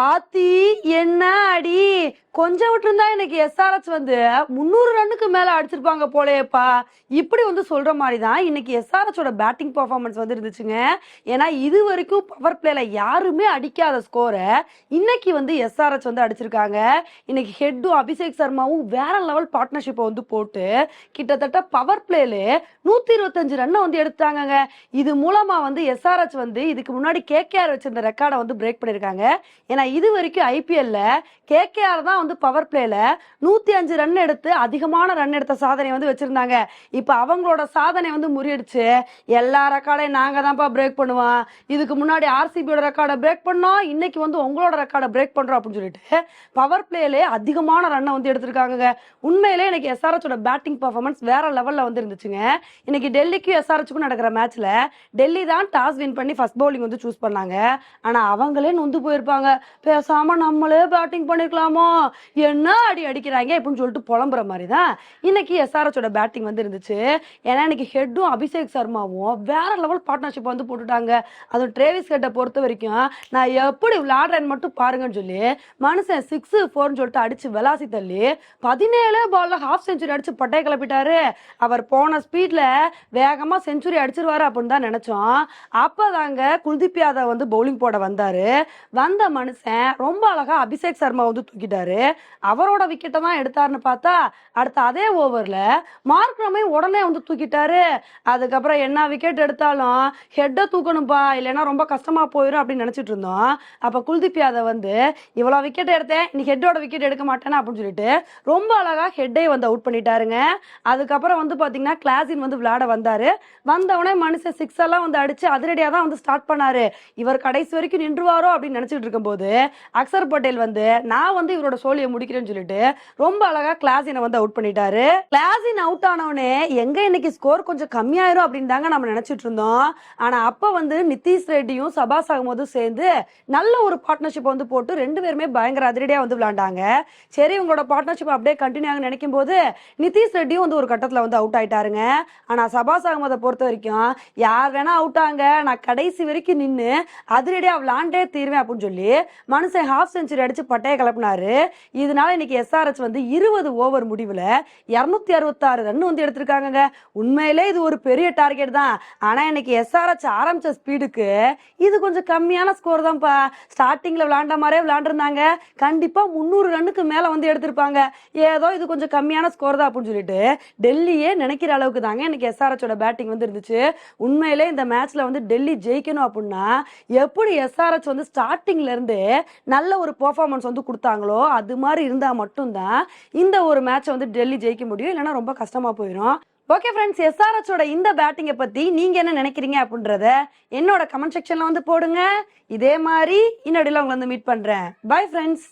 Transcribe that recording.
ஆத்தி என்ன அடி கொஞ்சம் விட்டுருந்தா இன்னைக்கு எஸ்ஆர்எச் வந்து முந்நூறு ரன்னுக்கு மேல அடிச்சிருப்பாங்க போலேப்பா இப்படி வந்து சொல்ற மாதிரி தான் இன்னைக்கு எஸ்ஆர்எச்சோட பேட்டிங் பர்ஃபார்மன்ஸ் வந்து இருந்துச்சுங்க. ஏன்னா இது வரைக்கும் பவர் பிளேல யாருமே அடிக்காத ஸ்கோரை இன்னைக்கு வந்து எஸ்ஆர்எச் வந்து அடிச்சிருக்காங்க. இன்னைக்கு ஹெட்டும் அபிஷேக் சர்மாவும் வேற லெவல் பார்ட்னர்ஷிப்பை வந்து போட்டு கிட்டத்தட்ட பவர் பிளேல நூத்தி இருபத்தஞ்சு ரன்னை வந்து எடுத்தாங்கங்க இது மூலமா வந்து எஸ்ஆர்எச் வந்து இதுக்கு முன்னாடி கேகேஆர் வச்சிருந்த ரெக்கார்டை வந்து பிரேக் பண்ணிருக்காங்க. ஏன்னா இது வரைக்கும் ஐபிஎல்ல கேகேஆர் தான் வந்து பவர் பிளேல நூத்தி அஞ்சு ரன் எடுத்து அதிகமான ரன் எடுத்த சாதனை வந்து வச்சிருந்தாங்க. இப்ப அவங்களோட சாதனை வந்து முறியடிச்சு எல்லா ரெக்கார்டையும் நாங்க தான்ப்பா பிரேக் பண்ணுவோம். இதுக்கு முன்னாடி ஆர்சிபியோட ரெக்கார்டை பிரேக் பண்ணோம். இன்னைக்கு வந்து உங்களோட ரெக்கார்டை பிரேக் பண்றோம் அப்படின்னு சொல்லிட்டு பவர் பிளேலே அதிகமான ரன்னை வந்து எடுத்திருக்காங்க உண்மையிலே எனக்கு எஸ்ஆர்எச்சோட பேட்டிங் பர்ஃபார்மன்ஸ் வேற லெவல்ல வந்து இருந்துச்சுங்க. இன்னைக்கு டெல்லிக்கும் எஸ்ஆர்எச்சுக்கும் நடக்கிற மேட்ச்ல டெல்லி தான் டாஸ் வின் பண்ணி ஃபர்ஸ்ட் பவுலிங் வந்து சூஸ் பண்ணாங்க. ஆனா அவங்களே நொந்து போயிருப்பாங்க. பேசாம நம்மளே பேட்டிங் பண்ணிருக்கலாமோ? என்ன அடி அடிக்கிறாங்க அப்படின்னு சொல்லிட்டு புலம்புற மாதிரி தான் இன்னைக்கு எஸ்ஆர்எஸோட பேட்டிங் வந்து இருந்துச்சு. ஏன்னா இன்னைக்கு ஹெட்டும் அபிஷேக் சர்மாவும் வேற லெவல் பார்ட்னர்ஷிப் வந்து போட்டுட்டாங்க. அதுவும் ட்ரேவிஸ் ஹெட்டை பொறுத்த வரைக்கும் நான் எப்படி விளையாடுறேன்னு மட்டும் பாருங்கன்னு சொல்லி மனுஷன் சிக்ஸ் ஃபோர்னு சொல்லிட்டு அடிச்சு விளாசி தள்ளி பதினேழு பால்ல ஹாஃப் செஞ்சுரி அடிச்சு பட்டையை கிளப்பிட்டாரு. அவர் போன ஸ்பீட்ல வேகமா செஞ்சுரி அடிச்சிருவாரு அப்படின்னு தான் நினைச்சோம். அப்பதாங்க குல்தீப் யாதவ் வந்து பவுலிங் போட வந்தாரு. வந்த மனுஷன் ரொம்ப அழகா அபிஷேக் சர்மா வந்து தூக்கிட்டாரு. அவரோட விக்கெட்டை தான் எடுத்தாருன்னு பார்த்தா அடுத்த அதே ஓவர்ல மார்க் ரமே உடனே வந்து தூக்கிட்டாரு. அதுக்கப்புறம் என்ன விக்கெட் எடுத்தாலும் ஹெட்டை தூக்கணும்ப்பா இல்லைன்னா ரொம்ப கஷ்டமா போயிடும் அப்படின்னு நினைச்சிட்டு இருந்தோம். அப்போ குல்தீப் யாதவ் வந்து இவ்வளவு விக்கெட் எடுத்தேன் நீ ஹெட்டோட விக்கெட் எடுக்க மாட்டேன்னு அப்படின்னு சொல்லிட்டு ரொம்ப அழகா ஹெட்டை வந்து அவுட் பண்ணிட்டாருங்க. அதுக்கப்புறம் வந்து பாத்தீங்கன்னா கிளாஸின் வந்து விளையாட வந்தாரு. வந்தவனே மனுஷன் சிக்ஸ் எல்லாம் வந்து அடிச்சு அதிரடியாக தான் வந்து ஸ்டார்ட் பண்ணாரு. இவர் கடைசி வரைக்கும் நின்றுவாரோ அப்படின்னு நினைச்சிட்டு இருக்கும்போது அக்சர் பட்டேல் வந்து நான் வந்து இவரோட சோழியை முடிக்கிறேன்னு சொல்லிட்டு ரொம்ப அழகா கிளாஸினை வந்து அவுட் பண்ணிட்டாரு. கிளாஸின் அவுட் ஆனவனே எங்க இன்னைக்கு ஸ்கோர் கொஞ்சம் கம்மியாயிரும் அப்படின்னு தாங்க நம்ம நினைச்சிட்டு இருந்தோம். ஆனா அப்ப வந்து நிதிஷ் ரெட்டியும் சபாஸ் அகமதும் சேர்ந்து நல்ல ஒரு பார்ட்னர்ஷிப் வந்து போட்டு ரெண்டு பேருமே பயங்கர அதிரடியா வந்து விளையாண்டாங்க. சரி உங்களோட பார்ட்னர்ஷிப் அப்படியே கண்டினியூ ஆகும் நினைக்கும் போது நிதிஷ் ரெட்டியும் வந்து ஒரு கட்டத்துல வந்து அவுட் ஆயிட்டாருங்க. ஆனா சபாஸ் அகமதை பொறுத்த வரைக்கும் யார் வேணா அவுட் ஆங்க நான் கடைசி வரைக்கும் நின்று அதிரடியா விளாண்டே தீருவேன் அப்படின்னு சொல்லி மனுஷன் ஹாஃப் செஞ்சுரி அடிச்சு பட்டையை கிளப்பினாரு இதனால இன்னைக்கு எஸ்ஆர்எச் வந்து இருபது ஓவர் முடிவுல இரநூத்தி அறுபத்தாறு ரன் வந்து எடுத்திருக்காங்கங்க. உண்மையிலே இது ஒரு பெரிய டார்கெட் தான். ஆனா இன்னைக்கு எஸ்ஆர்எச் ஆரம்பிச்ச ஸ்பீடுக்கு இது கொஞ்சம் கம்மியான ஸ்கோர் தான்ப்பா. ஸ்டார்டிங்ல விளாண்ட மாதிரியே விளாண்டுருந்தாங்க. கண்டிப்பா முந்நூறு ரன்னுக்கு மேலே வந்து எடுத்திருப்பாங்க. ஏதோ இது கொஞ்சம் கம்மியான ஸ்கோர் தான் அப்படின்னு சொல்லிட்டு டெல்லியே நினைக்கிற அளவுக்கு தாங்க இன்னைக்கு எஸ்ஆர்எச்சோட பேட்டிங் வந்து இருந்துச்சு. உண்மையிலே இந்த மேட்ச்ல வந்து டெல்லி ஜெயிக்கணும் அப்படின்னா எப்படி எஸ்ஆர்எச் வந்து ஸ்டார்டிங்ல இருந்து நல்ல ஒரு பெர்ஃபார்மன்ஸ் வந்து கொடுத்தாங்களோ அது அது மாதிரி இருந்தால் மட்டும்தான் இந்த ஒரு மேட்சை வந்து டெல்லி ஜெயிக்க முடியும். இல்லைன்னா ரொம்ப கஷ்டமா போயிடும் ஓகே ஃப்ரெண்ட்ஸ் எஸ்ஆர்எச்சோட இந்த பேட்டிங்கை பற்றி நீங்க என்ன நினைக்கிறீங்க அப்படின்றத என்னோட கமெண்ட் செக்ஷனில் வந்து போடுங்க. இதே மாதிரி இன்னொடியில் உங்களை வந்து மீட் பண்றேன். Bye friends